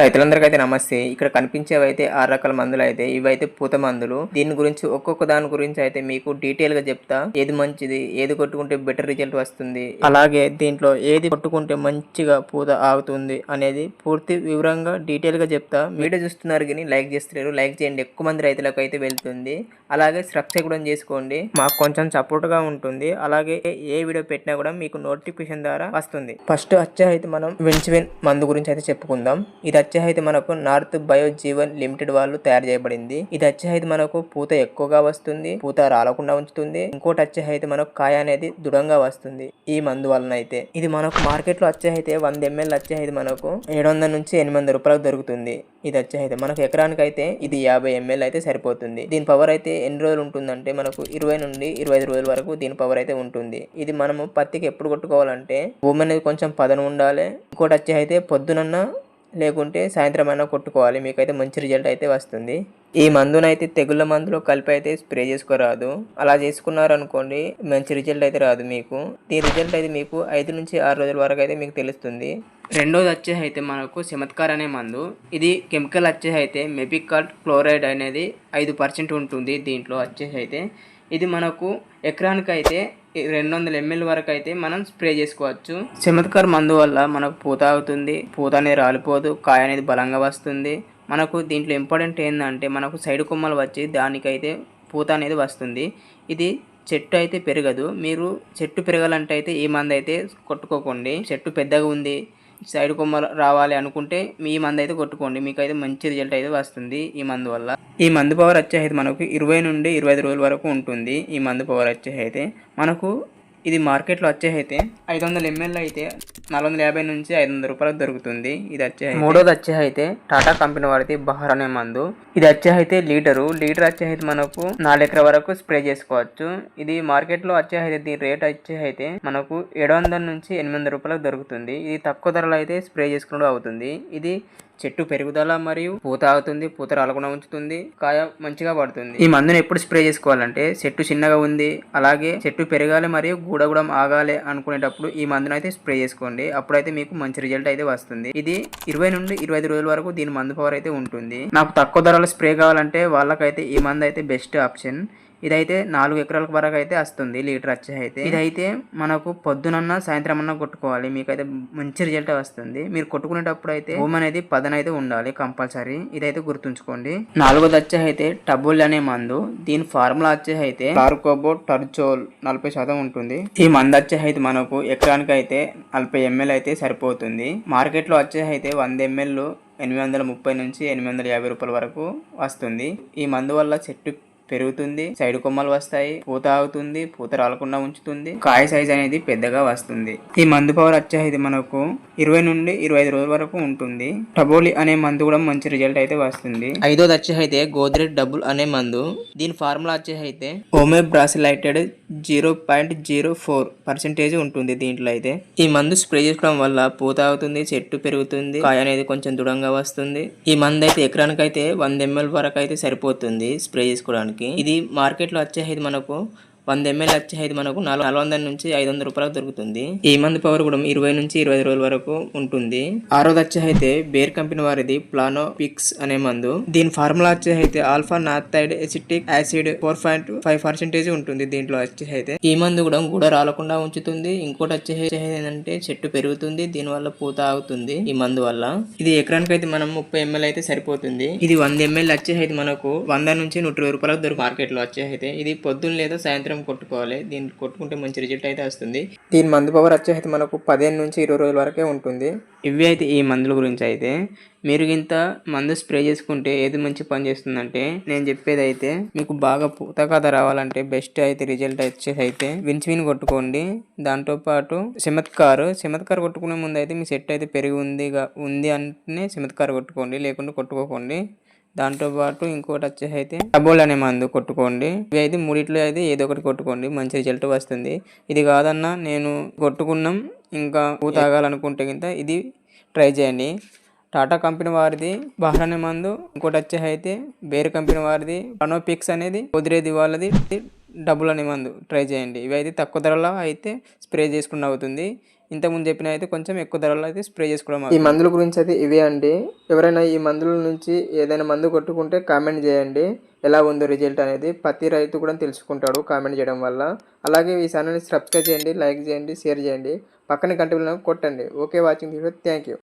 రైతులందరికీ అయితే నమస్తే. ఇక్కడ కనిపించేవి అయితే ఆరు రకాల మందులు అయితే ఇవైతే పూత మందులు. దీని గురించి ఒక్కొక్క దాని గురించి అయితే మీకు డీటెయిల్గా చెప్తా. ఏది మంచిది ఏది కొట్టుకుంటే బెటర్ రిజల్ట్ వస్తుంది అలాగే దీంట్లో ఏది కొట్టుకుంటే మంచిగా పూత ఆగుతుంది అనేది పూర్తి వివరంగా డీటెయిల్గా చెప్తా. వీడియో చూస్తున్నారు కానీ లైక్ చేస్తున్నారు లైక్ చేయండి. ఎక్కువ మంది రైతులకు అయితే వెళ్తుంది. అలాగే సబ్స్క్రైబ్ కూడా చేసుకోండి. మాకు కొంచెం సపోర్ట్గా ఉంటుంది. అలాగే ఏ వీడియో పెట్టినా కూడా మీకు నోటిఫికేషన్ ద్వారా వస్తుంది. ఫస్ట్ వచ్చే అయితే మనం వెన్చివెన్ మందు గురించి అయితే చెప్పుకుందాం. ఇది వచ్చే అయితే మనకు నార్త్ బయోజీవన్ లిమిటెడ్ వాళ్ళు తయారు చేయబడింది. ఇది అచ్చహైతే మనకు పూత ఎక్కువగా వస్తుంది పూత రాలకుండా ఉంచుతుంది. ఇంకోటి వచ్చే అయితే మనకు కాయ అనేది దృఢంగా వస్తుంది. ఈ మందు వలన అయితే ఇది మనకు మార్కెట్లో వచ్చే అయితే వంద ఎంఎల్ అచ్చహైతే మనకు ఏడు వందల నుంచి ఎనిమిది వందల రూపాయలకు దొరుకుతుంది. ఇది వచ్చే అయితే మనకు ఎకరానికి అయితే ఇది యాభై ఎంఎల్ అయితే సరిపోతుంది. దీని పవర్ అయితే ఎన్ని రోజులు ఉంటుందంటే మనకు ఇరవై నుండి ఇరవై ఐదు రోజుల వరకు దీని పవర్ అయితే ఉంటుంది. ఇది మనము పత్తికి ఎప్పుడు కొట్టుకోవాలంటే భూమి అనేది కొంచెం పదను ఉండాలి. ఇంకోటి వచ్చి అయితే పొద్దునన్న లేకుంటే సాయంత్రం అయినా కొట్టుకోవాలి. మీకైతే మంచి రిజల్ట్ అయితే వస్తుంది. ఈ మందునైతే తెగుళ్ళ మందులో కలిపి అయితే స్ప్రే చేసుకోరాదు. అలా చేసుకున్నారనుకోండి మంచి రిజల్ట్ అయితే రాదు మీకు. దీని రిజల్ట్ అయితే మీకు ఐదు నుంచి ఆరు రోజుల వరకు అయితే మీకు తెలుస్తుంది. రెండోది వచ్చేసి అయితే మనకు సెమత్కార్ అనే మందు. ఇది కెమికల్ వచ్చేసి అయితే మెపికాల్ క్లోరైడ్ అనేది ఐదు పర్సెంట్ ఉంటుంది దీంట్లో వచ్చేసి అయితే ఇది మనకు ఎకరానికి అయితే రెండు వందల ఎంఎల్ వరకు అయితే మనం స్ప్రే చేసుకోవచ్చు. చమత్కార్ మందు వల్ల మనకు పూత అవుతుంది. పూత అనేది రాలిపోదు. కాయ అనేది బలంగా వస్తుంది. మనకు దీంట్లో ఇంపార్టెంట్ ఏంటంటే మనకు సైడ్ కొమ్మలు వచ్చి దానికైతే పూత అనేది వస్తుంది. ఇది చెట్టు అయితే పెరగదు. మీరు చెట్టు పెరగాలంటే అయితే ఈ మందు అయితే కొట్టుకోకండి. చెట్టు పెద్దగా ఉంది. సైడ్ కొమ్మ రావాలి అనుకుంటే మీ మందు అయితే కొట్టుకోండి. మీకు అయితే మంచి రిజల్ట్ అయితే వస్తుంది ఈ మందు వల్ల. ఈ మందు పవర్ వచ్చే అయితే మనకు ఇరవై నుండి ఇరవై ఐదు రోజుల వరకు ఉంటుంది ఈ మందు పవర్ వచ్చే అయితే మనకు ఇది మార్కెట్లో వచ్చే అయితే ఐదు వందల ఎంఎల్ అయితే నాలుగు వందల యాభై నుంచి ఐదు వందల రూపాయలకు దొరుకుతుంది. ఇది వచ్చే మూడోది వచ్చే అయితే టాటా కంపెనీ వారిది బహర్ అనే మందు. ఇది వచ్చే అయితే లీటరు. లీటర్ వచ్చే అయితే మనకు నాలుగు ఎకర వరకు స్ప్రే చేసుకోవచ్చు. ఇది మార్కెట్లో వచ్చే అయితే దీని రేట్ వచ్చే అయితే మనకు ఏడు వందల నుంచి ఎనిమిది వందల రూపాయలకు దొరుకుతుంది. ఇది తక్కువ ధరలో అయితే స్ప్రే చేసుకున్నప్పుడు అవుతుంది. ఇది చెట్టు పెరుగుదల మరియు పూత ఆగుతుంది. పూత రాలకుండా ఉంచుతుంది. కాయ మంచిగా పడుతుంది. ఈ మందుని ఎప్పుడు స్ప్రే చేసుకోవాలంటే చెట్టు చిన్నగా ఉంది. అలాగే చెట్టు పెరగాలి మరియు గూడగూడం కూడా ఆగాలి అనుకునేటప్పుడు ఈ మందును అయితే స్ప్రే చేసుకోండి. అప్పుడైతే మీకు మంచి రిజల్ట్ అయితే వస్తుంది. ఇది ఇరవై నుండి ఇరవై ఐదు రోజుల వరకు దీని మందు పవర్ అయితే ఉంటుంది. నాకు తక్కువ ధరలో స్ప్రే కావాలంటే వాళ్ళకైతే ఈ మందు అయితే బెస్ట్ ఆప్షన్. ఇదైతే నాలుగు ఎకరాల వరకు అయితే వస్తుంది లీటర్ వచ్చి అయితే. ఇదైతే మనకు పొద్దునన్నా సాయంత్రం అన్నా కొట్టుకోవాలి మీకైతే మంచి రిజల్ట్ వస్తుంది. మీరు కొట్టుకునేటప్పుడు అయితే భూమి అనేది పదనైతే ఉండాలి కంపల్సరీ. ఇదైతే గుర్తుంచుకోండి. నాలుగోది వచ్చే అయితే టబుల్ అనే మందు. దీని ఫార్ములా వచ్చే అయితే కార్కోబో టర్చోల్ నలభై శాతం ఉంటుంది. ఈ మందు వచ్చే అయితే మనకు ఎకరానికి అయితే నలభై ఎంఎల్ అయితే సరిపోతుంది. మార్కెట్లో వచ్చే అయితే వంద ఎంఎల్ ఎనిమిది వందల ముప్పై నుంచి ఎనిమిది వందల యాభై రూపాయల వరకు వస్తుంది. ఈ మందు వల్ల చెట్టు పెరుగుతుంది సైడ్ కొమ్మలు వస్తాయి పూత ఆగుతుంది పూత రాలకుండా ఉంచుతుంది కాయ సైజ్ అనేది పెద్దగా వస్తుంది. ఈ మందు పవర్ వచ్చే ఇది మనకు ఇరవై నుండి ఇరవై ఐదు రోజుల వరకు ఉంటుంది. టబోలి అనే మందు కూడా మంచి రిజల్ట్ అయితే వస్తుంది. ఐదోది వచ్చే అయితే గోద్రేజ్ డబుల్ అనే మందు. దీని ఫార్ములా వచ్చే అయితే ఓమే బ్రాసిలైటెడ్ zero point zero four percentage ఉంటుంది దీంట్లో అయితే. ఈ మందు స్ప్రే చేసుకోవడం వల్ల పూత ఆగుతుంది చెట్టు పెరుగుతుంది కాయ అనేది కొంచెం దృఢంగా వస్తుంది. ఈ మందు అయితే ఎకరానికి అయితే వంద ఎంఎల్ వరకు అయితే సరిపోతుంది స్ప్రే చేసుకోవడానికి. ఇది మార్కెట్లో వచ్చే ఇది మనకు వంద ఎంఎల్ వచ్చేది మనకు నాలుగు నాలుగు వందల నుంచి ఐదు వందల రూపాయలకు దొరుకుతుంది. ఈ మందు పవర్ కూడా ఇరవై నుంచి ఇరవై రోజుల వరకు ఉంటుంది. ఆరోది వచ్చే అయితే బేర్ కంపెనీ వారిది ప్లానో పిక్స్ అనే మందు. దీని ఫార్ములా వచ్చే అయితే alpha నాథైడ్ acetic acid four point five percentage ఉంటుంది దీంట్లో వచ్చే అయితే ఈ మందు కూడా గూడ రాలకుండా ఉంచుతుంది. ఇంకోటి వచ్చి ఏంటంటే చెట్టు పెరుగుతుంది. దీని వల్ల పూత ఆగుతుంది ఈ మందు వల్ల. ఇది ఎకరానికి అయితే మనం ముప్పై ఎంఎల్ అయితే సరిపోతుంది. ఇది వంద ఎంఎల్ వచ్చే అయితే మనకు వంద నుంచి నూట ఇరవై రూపాయలకు దొరుకు మార్కెట్లో వచ్చే అయితే ఇది పొద్దున్న లేదా సాయంత్రం కొట్టుకోవాలి. దీన్ని కొట్టుకుంటే మంచి రిజల్ట్ అయితే వస్తుంది. దీని మందు పవర్ వచ్చే అయితే మనకు పదిహేను నుంచి ఇరవై రోజుల వరకే ఉంటుంది. ఇవి అయితే ఈ మందుల గురించి అయితే. మీరు ఇంత మందు స్ప్రే చేసుకుంటే ఏది మంచి పని చేస్తుందంటే నేను చెప్పేది అయితే మీకు బాగా పూత కథ రావాలంటే బెస్ట్ అయితే రిజల్ట్ వచ్చేసి అయితే విన్స్ విన్ కొట్టుకోండి. దాంతో పాటు సిమత్కారు సిమత్కారు కొట్టుకునే ముందు అయితే మీ సెట్ అయితే పెరిగి ఉంది ఉంది అంటే సిమత్కారు కొట్టుకోండి. లేకుండా కొట్టుకోకండి. దాంతో పాటు ఇంకోటి వచ్చేసి అయితే డబోల్ అనే మందు కొట్టుకోండి. ఇవి అయితే మూడిట్లో అయితే ఏదో ఒకటి కొట్టుకోండి. మంచి రిజల్ట్ వస్తుంది. ఇది కాదన్నా నేను కొట్టుకున్నాం ఇంకా పూ తాగాలనుకుంటే కింద ఇది ట్రై చేయండి. టాటా కంపెనీ వారిది బహ్రానే మందు. ఇంకోటి వచ్చే అయితే వేరే కంపెనీ వారిది. అనోపిక్స్ అనేది కుదిరేది వాళ్ళది. డబ్బులు అనే మందు ట్రై చేయండి. ఇవి అయితే తక్కువ ధరలో అయితే స్ప్రే చేసుకుని అవుతుంది. ఇంతకుముందు చెప్పిన అయితే కొంచెం ఎక్కువ ధరలో అయితే స్ప్రే చేసుకోవడం ఈ మందుల గురించి అయితే ఇవే అండి. ఎవరైనా ఈ మందుల నుంచి ఏదైనా మందు కొట్టుకుంటే కామెంట్ చేయండి. ఎలా ఉందో రిజల్ట్ అనేది ప్రతి రైతు కూడా తెలుసుకుంటాడు కామెంట్ చేయడం వల్ల. అలాగే ఈ ఛానల్ని సబ్స్క్రైబ్ చేయండి లైక్ చేయండి షేర్ చేయండి. పక్కన గంట కొట్టండి. Okay watching thank you.